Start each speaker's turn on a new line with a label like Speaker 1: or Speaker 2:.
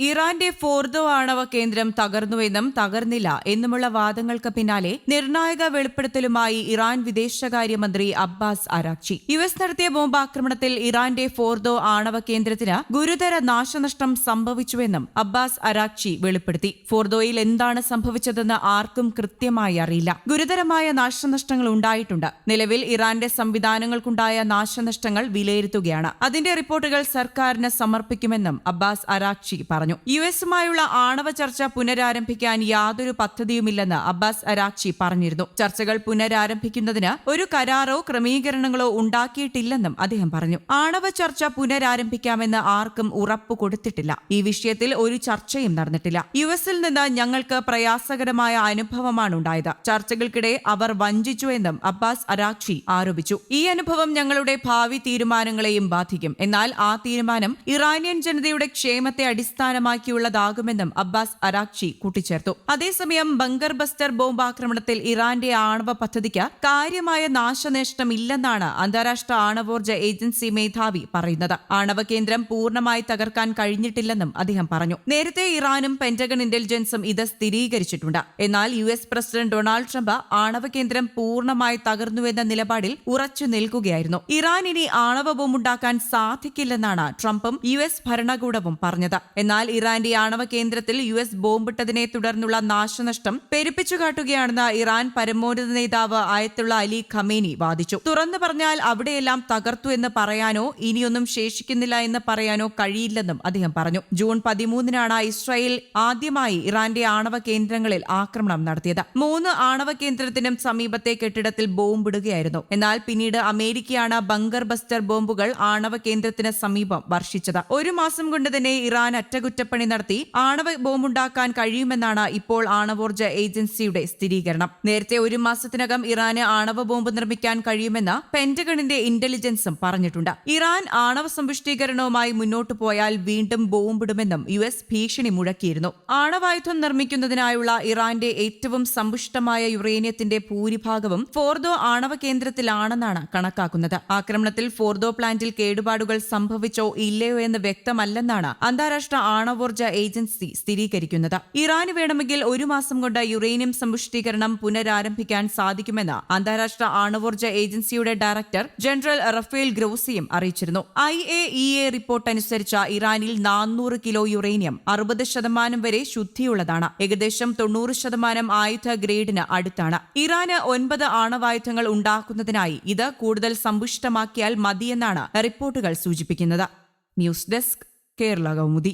Speaker 1: ഇറാന്റെ ഫോർദോ ആണവ കേന്ദ്രം തകർന്നുവെന്നും തകർന്നില്ല എന്നുമുള്ള വാദങ്ങൾക്ക് പിന്നാലെ നിർണായക വെളിപ്പെടുത്തലുമായി ഇറാൻ വിദേശകാര്യമന്ത്രി അബ്ബാസ് അരാക്ചി യു എസ് നടത്തിയ ബോംബാക്രമണത്തിൽ ഇറാന്റെ ഫോർദോ ആണവ കേന്ദ്രത്തിന് ഗുരുതര നാശനഷ്ടം സംഭവിച്ചുവെന്നും അബ്ബാസ് അരാക്ചി വെളിപ്പെടുത്തി. ഫോർദോയിൽ എന്താണ് സംഭവിച്ചതെന്ന് ആർക്കും കൃത്യമായി അറിയില്ല. ഗുരുതരമായ നാശനഷ്ടങ്ങൾ ഉണ്ടായിട്ടുണ്ട്. നിലവിൽ ഇറാന്റെ സംവിധാനങ്ങൾക്കുണ്ടായ നാശനഷ്ടങ്ങൾ വിലയിരുത്തുകയാണ്. അതിന്റെ റിപ്പോർട്ടുകൾ സർക്കാരിന് സമർപ്പിക്കുമെന്നും അബ്ബാസ് അരാക്ചി പറഞ്ഞു. യു എസുമായുള്ള ആണവ ചർച്ച പുനരാരംഭിക്കാൻ യാതൊരു പദ്ധതിയുമില്ലെന്ന് അബ്ബാസ് അരാക്ഷി പറഞ്ഞിരുന്നു. ചർച്ചകൾ പുനരാരംഭിക്കുന്നതിന് ഒരു കരാറോ ക്രമീകരണങ്ങളോ ഉണ്ടാക്കിയിട്ടില്ലെന്നും അദ്ദേഹം പറഞ്ഞു. ആണവ ചർച്ച പുനരാരംഭിക്കാമെന്ന് ആർക്കും ഉറപ്പു കൊടുത്തിട്ടില്ല. ഈ വിഷയത്തിൽ ഒരു ചർച്ചയും നടന്നിട്ടില്ല. യു എസിൽ നിന്ന് ഞങ്ങൾക്ക് പ്രയാസകരമായ അനുഭവമാണ് ഉണ്ടായത്. ചർച്ചകൾക്കിടെ അവർ വഞ്ചിച്ചു എന്നും അബ്ബാസ് അരാക്ഷി ആരോപിച്ചു. ഈ അനുഭവം ഞങ്ങളുടെ ഭാവി തീരുമാനങ്ങളെയും ബാധിക്കും. എന്നാൽ ആ തീരുമാനം ഇറാനിയൻ ജനതയുടെ ക്ഷേമത്തെ അടിസ്ഥാനമാക്കിയുള്ളതാകുമെന്നും അബ്ബാസ് അരാക്ചി കൂട്ടിച്ചേർത്തു. അതേസമയം ബങ്കർ ബസ്റ്റർ ബോംബ് ആക്രമണത്തിൽ ഇറാന്റെ ആണവ പദ്ധതിക്ക് കാര്യമായ നാശനഷ്ടമില്ലെന്നാണ് അന്താരാഷ്ട്ര ആണവോർജ ഏജൻസി മേധാവി പറയുന്നത്. ആണവ കേന്ദ്രം പൂർണമായി തകർക്കാൻ കഴിഞ്ഞിട്ടില്ലെന്നും അദ്ദേഹം പറഞ്ഞു. നേരത്തെ ഇറാനും പെന്റഗൺ ഇന്റലിജൻസും ഇത് സ്ഥിരീകരിച്ചിട്ടുണ്ട്. എന്നാൽ U S president Donald Trump ആണവ കേന്ദ്രം പൂർണമായി തകർന്നുവെന്ന നിലപാടിൽ ഉറച്ചു നിൽക്കുകയായിരുന്നു. ഇറാൻ ഇനി ആണവ ബോംബുണ്ടാക്കാൻ സാധിക്കില്ലെന്നാണ് ട്രംപും യു എസ് ഭരണകൂടവും പറഞ്ഞത്. എന്നാൽ ഇറാന്റെ ആണവ കേന്ദ്രത്തിൽ യു എസ് ബോംബിട്ടതിനെ തുടർന്നുള്ള നാശനഷ്ടം പെരുപ്പിച്ചു കാട്ടുകയാണെന്ന് ഇറാൻ പരമോന്നത നേതാവ് ആയത്തുള്ള അലി ഖമേനി വാദിച്ചു. തുറന്നു പറഞ്ഞാൽ അവിടെയെല്ലാം തകർത്തു എന്ന് പറയാനോ ഇനിയൊന്നും ശേഷിക്കുന്നില്ല എന്ന് പറയാനോ കഴിയില്ലെന്നും അദ്ദേഹം പറഞ്ഞു. ജൂൺ പതിമൂന്നിനാണ് ഇസ്രായേൽ ആദ്യമായി ഇറാന്റെ ആണവ കേന്ദ്രങ്ങളിൽ ആക്രമണം നടത്തിയത്. മൂന്ന് ആണവ കേന്ദ്രത്തിനും സമീപത്തെ കെട്ടിടത്തിൽ ബോംബിടുകയായിരുന്നു. എന്നാൽ പിന്നീട് അമേരിക്കയാണ് ബങ്കർ ബസ്റ്റർ ബോംബുകൾ ആണവ കേന്ദ്രത്തിന് സമീപം വർഷിച്ചത്. ഒരു മാസം കൊണ്ട് തന്നെ ഇറാൻ അറ്റകുറ്റപ്പണി നടത്തി ആണവ ബോംബുണ്ടാക്കാൻ കഴിയുമെന്നാണ് ഇപ്പോൾ ആണവോർജ ഏജൻസിയുടെ സ്ഥിരീകരണം. നേരത്തെ ഒരു മാസത്തിനകം ഇറാന് ആണവ ബോംബ് നിർമ്മിക്കാൻ കഴിയുമെന്ന് പെന്റഗണിന്റെ ഇന്റലിജൻസും പറഞ്ഞിട്ടുണ്ട്. ഇറാൻ ആണവ സമ്പുഷ്ടീകരണവുമായി മുന്നോട്ടു പോയാൽ വീണ്ടും ബോംബിടുമെന്നും യു എസ് ഭീഷണി മുഴക്കിയിരുന്നു. ആണവായുധം നിർമ്മിക്കുന്നതിനായുള്ള ഇറാന്റെ ഏറ്റവും സമ്പുഷ്ടമായ യുറേനിയത്തിന്റെ ഭൂരിഭാഗവും ഫോർദോ ആണവ കേന്ദ്രത്തിലാണെന്നാണ് കണക്കാക്കുന്നത്. ആക്രമണത്തിൽ ഫോർദോ പ്ലാന്റിൽ കേടുപാടുകൾ സംഭവിച്ചോ ഇല്ലയോ എന്ന് വ്യക്തമല്ലെന്നാണ് അന്താരാഷ്ട്ര ആണവോർജ ഏജൻസി സ്ഥിരീകരിക്കുന്നത്. ഇറാന് വേണമെങ്കിൽ ഒരു മാസം കൊണ്ട് യുറേനിയം സമ്പുഷ്ടീകരണം പുനരാരംഭിക്കാൻ സാധിക്കുമെന്ന് അന്താരാഷ്ട്ര ആണവോർജ ഏജൻസിയുടെ ഡയറക്ടർ ജനറൽ റഫേൽ ഗ്രോസിയും അറിയിച്ചിരുന്നു. I A E A report അനുസരിച്ച് ഇറാനിൽ നാനൂറ് കിലോ യുറേനിയം അറുപത് ശതമാനം വരെ ശുദ്ധിയുള്ളതാണ്. ഏകദേശം തൊണ്ണൂറ് ശതമാനം ആയുധ ഗ്രേഡിന് അടുത്താണ്. ഇറാന് ഒൻപത് ആണവായുധങ്ങൾ ഉണ്ടാക്കുന്നതിനായി ഇത് കൂടുതൽ സമ്പുഷ്ടമാക്കിയാൽ മതിയെന്നാണ് റിപ്പോർട്ടുകൾ സൂചിപ്പിക്കുന്നത്. News desk Kerala Kaumudi.